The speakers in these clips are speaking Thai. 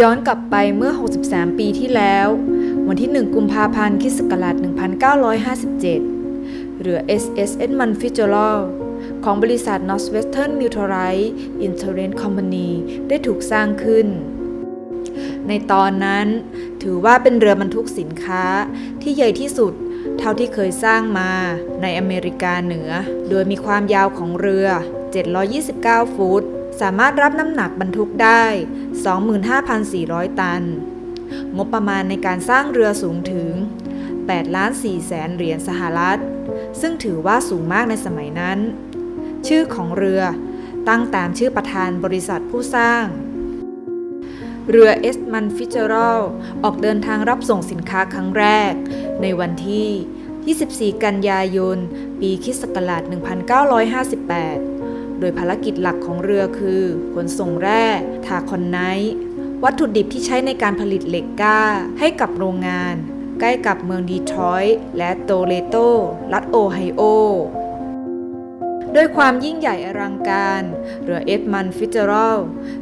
ย้อนกลับไปเมื่อ 63 ปีที่แล้ว วันที่ 1 กุมภาพันธ์คิศักราช1957 เรือ SS Edmund Fitzgerald ของบริษัท Northwestern Mutualite Insurance Company ได้ถูกสร้างขึ้น ในตอนนั้นถือว่าเป็นเรือบรรทุกสินค้าที่ใหญ่ที่สุดเท่าที่เคยสร้างมาในอเมริกาเหนือ โดยมีความยาวของเรือ 729 ฟุต สามารถรับน้ำหนักบรรทุกได้ 25,400 ตัน งบประมาณในการสร้างเรือสูงถึง 8 ล้าน4แสนเหรียญสหรัฐ ซึ่งถือว่าสูงมากในสมัยนั้น ชื่อของเรือตั้งตามชื่อประธานบริษัทผู้สร้าง เรือเอสมันฟิเจอรัลออกเดินทางรับส่งสินค้าครั้งแรก ในวันที่ 24 กันยายน ปีคริสต์ศักราช1958 โดยภารกิจหลักของเรือคือ ขนส่งแร่ทาคอนไนท์วัตถุดิบที่ใช้ในการผลิตเหล็กกล้า ให้กับโรงงาน ใกล้กับเมืองดีทรอยต์และโตเลโต รัฐโอไฮโอด้วยความยิ่งใหญ่อลังการ เรือเอ็ดมันฟิเจอรัล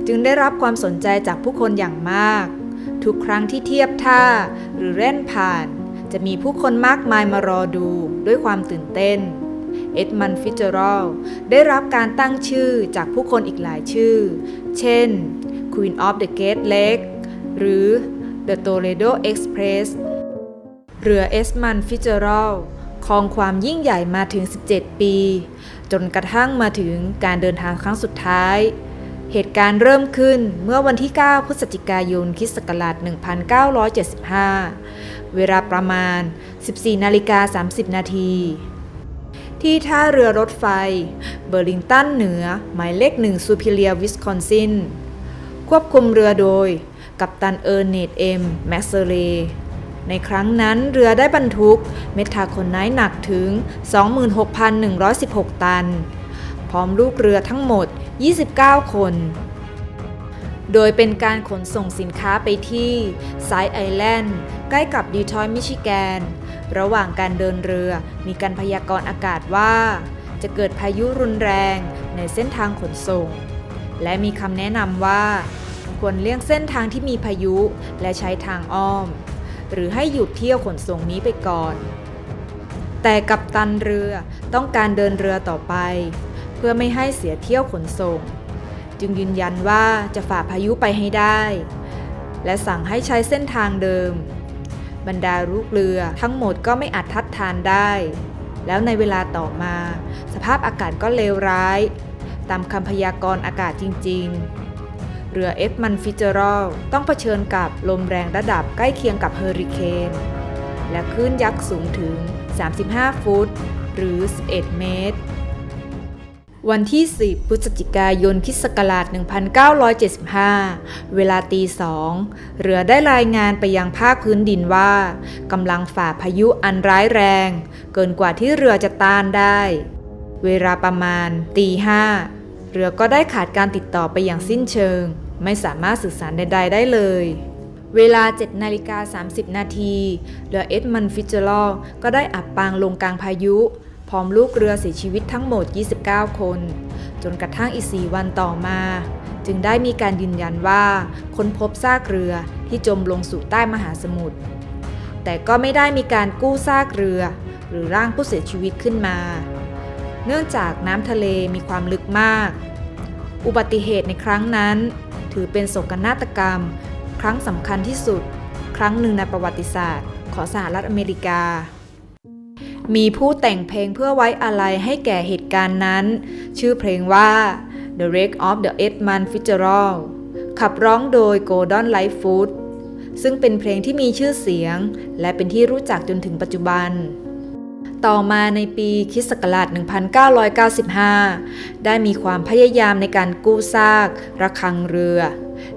จึงได้รับความสนใจจากผู้คนอย่างมาก ทุกครั้งที่เทียบท่าหรือเล่นผ่าน จะมีผู้คนมากมายมารอดูด้วยความตื่นเต้น เอ็ดมันฟิเจอรัลได้รับการตั้งชื่อจากผู้คนอีกหลายชื่อ เช่น Queen of the Gate Lake หรือ The Toledo Express เรือเอสมันฟิเจอรัลครองความยิ่งใหญ่มาถึง 17 ปี จนกระทั่งมาถึงการเดินทางครั้งสุดท้าย เหตุการณ์เริ่มขึ้นเมื่อวันที่ 9 พฤศจิกายนคศ1975 เวลาประมาณ 14นาฬิกา30 นาที ที่ท่าเรือรถไฟ เบอร์ลิงตันเหนือ หมายเลขหนึ่งซูพิเลียวิสคอนซิน ควบคุมเรือโดย กัปตันเออร์เนตเอ็มแมสเซเรในครั้งนั้นเรือได้บรรทุกเมทาโคไนท์หนักถึง 26,116 ตัน พร้อมลูกเรือทั้งหมด 29 คน โดยเป็นการขนส่งสินค้าไปที่ไซด์ไอแลนด์ ใกล้กับดีทรอยต์มิชิแกน ระหว่างการเดินเรือมีการพยากรณ์อากาศว่า จะเกิดพายุรุนแรงในเส้นทางขนส่ง และมีคำแนะนำว่า ควรเลี่ยงเส้นทางที่มีพายุและใช้ทางอ้อม หรือให้หยุดเที่ยวขนส่งนี้ไปก่อน แต่กัปตันเรือต้องการเดินเรือต่อไป เพื่อไม่ให้เสียเที่ยวขนส่ง จึงยืนยันว่าจะฝ่าพายุไปให้ได้ และสั่งให้ใช้เส้นทางเดิม บรรดาลูกเรือทั้งหมดก็ไม่อาจทัดทานได้ แล้วในเวลาต่อมา สภาพอากาศก็เลวร้าย ตามคำพยากรณ์อากาศจริง ๆ เรือเอฟมันฟิเจอรัลต้องเผชิญกับลมแรงระดับใกล้เคียงกับเฮอริเคนและคลื่นยักษ์สูงถึง 35 ฟุต หรือ 11 เมตร วันที่ 10 พฤศจิกายนคิสต์ศักราช 1975 เวลาตีสองเรือได้รายงานไปยังภาคพื้นดินว่ากำลังฝ่าพายุอันร้ายแรง เกินกว่าที่เรือจะต้านได้ เวลาประมาณตีห้าเรือก็ได้ขาดการติดต่อไปอย่างสิ้นเชิง ไม่สามารถสื่อสารใด ๆ ได้เลย เวลา7นาฬิกา30 นาที เรือเอ็ดมันฟิเจอรัลก็ได้อับปางลงกลางพายุ พร้อมลูกเรือเสียชีวิตทั้งหมด 29 คน จนกระทั่งอีก 4 วันต่อมา จึงได้มีการยืนยันว่าค้นพบซากเรือที่จมลงสู่ใต้มหาสมุทร แต่ก็ไม่ได้มีการกู้ซากเรือ หรือร่างผู้เสียชีวิตขึ้นมา เนื่องจากน้ำทะเลมีความลึกมาก อุบัติเหตุในครั้งนั้น ถือเป็นโศกนาฏกรรม ครั้งสำคัญที่สุด ครั้งหนึ่งในประวัติศาสตร์ ของสหรัฐอเมริกา มีผู้แต่งเพลงเพื่อไว้อาลัยให้แก่เหตุการณ์นั้น ชื่อเพลงว่า The Wreck of the Edmund Fitzgerald ขับร้องโดย Gordon Lightfoot ซึ่งเป็นเพลงที่มีชื่อเสียง และเป็นที่รู้จักจนถึงปัจจุบัน ต่อมาในปีคิศกราช1995 ได้มีความพยายามในการกู้ซากระฆังเรือ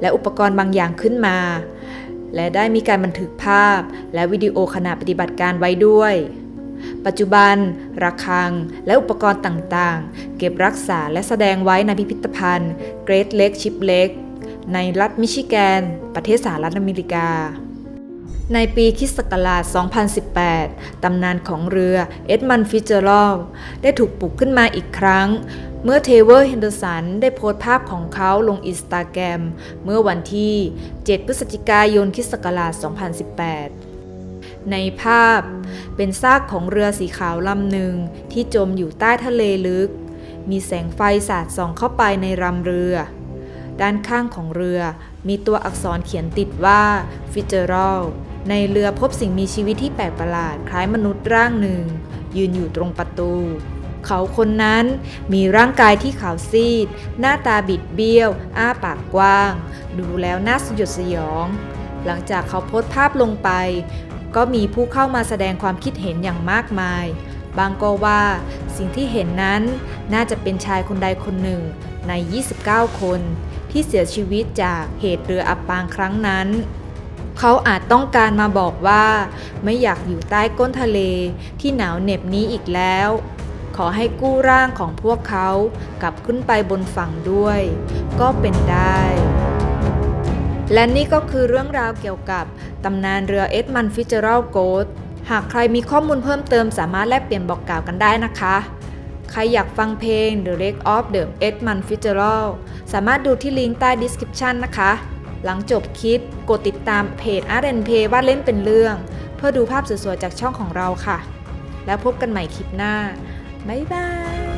และอุปกรณ์บางอย่างขึ้นมา และได้มีการบันทึกภาพ และวิดีโอขณะปฏิบัติการไว้ด้วย ปัจจุบัน ระฆัง และอุปกรณ์ต่างๆ เก็บรักษาและแสดงไว้ในพิพิธภัณฑ์ Great Lake Shipwreck ในรัฐมิชิแกน ประเทศสหรัฐอเมริกา ในปีคิศักราช 2018 ตำนานของเรือเอ็ดมันฟิเจอรัลได้ถูกปลุกขึ้นมาอีกครั้ง เมื่อเทเวอร์เฮนเดอร์สันได้โพสต์ภาพของเขาลงอินสตาแกรมเมื่อวันที่ 7 พฤศจิกายนคิศักราช 2018 ในภาพ เป็นซากของเรือสีขาวลำหนึ่งที่จมอยู่ใต้ทะเลลึก มีแสงไฟสาดส่องเข้าไปในรำเรือ ด้านข้างของเรือมีตัวอักษรเขียนติดว่าฟิเจอรัลในเรือพบสิ่งมีชีวิตที่แปลกประหลาดคล้ายมนุษย์ร่างหนึ่ง ยืนอยู่ตรงประตู เขาคนนั้นมีร่างกายที่ขาวซีด หน้าตาบิดเบี้ยว อ้าปากกว้าง ดูแล้วน่าสยดสยอง หลังจากเขาโพสภาพลงไป ก็มีผู้เข้ามาแสดงความคิดเห็นอย่างมากมาย บางก็ว่าสิ่งที่เห็นนั้นน่าจะเป็นชายคนใดคนหนึ่งใน 29 คน ที่เสียชีวิตจากเหตุเรืออับปางครั้งนั้น เขาอาจต้องการมาบอกว่า ไม่อยากอยู่ใต้ก้นทะเลที่หนาวเหน็บนี้อีกแล้ว ขอให้กู้ร่างของพวกเขากลับขึ้นไปบนฝั่งด้วย ก็เป็นได้ และนี่ก็คือเรื่องราวเกี่ยวกับตำนานเรือเอ็ดมันฟิเจอรัลโกดหากใครมีข้อมูลเพิ่มเติมสามารถแลกเปลี่ยนบอกกล่าวกันได้นะคะ ใครอยากฟังเพลง The Lake of the Edmund Fitzgerald สามารถดูที่ลิงก์ใต้ description นะคะ หลังจบคลิปกดติดตามเพจ Art and Play วาเล่นเป็นเรื่อง เพื่อดูภาพสวยๆจากช่องของเราค่ะ แล้วพบกันใหม่คลิปหน้า บ๊ายบาย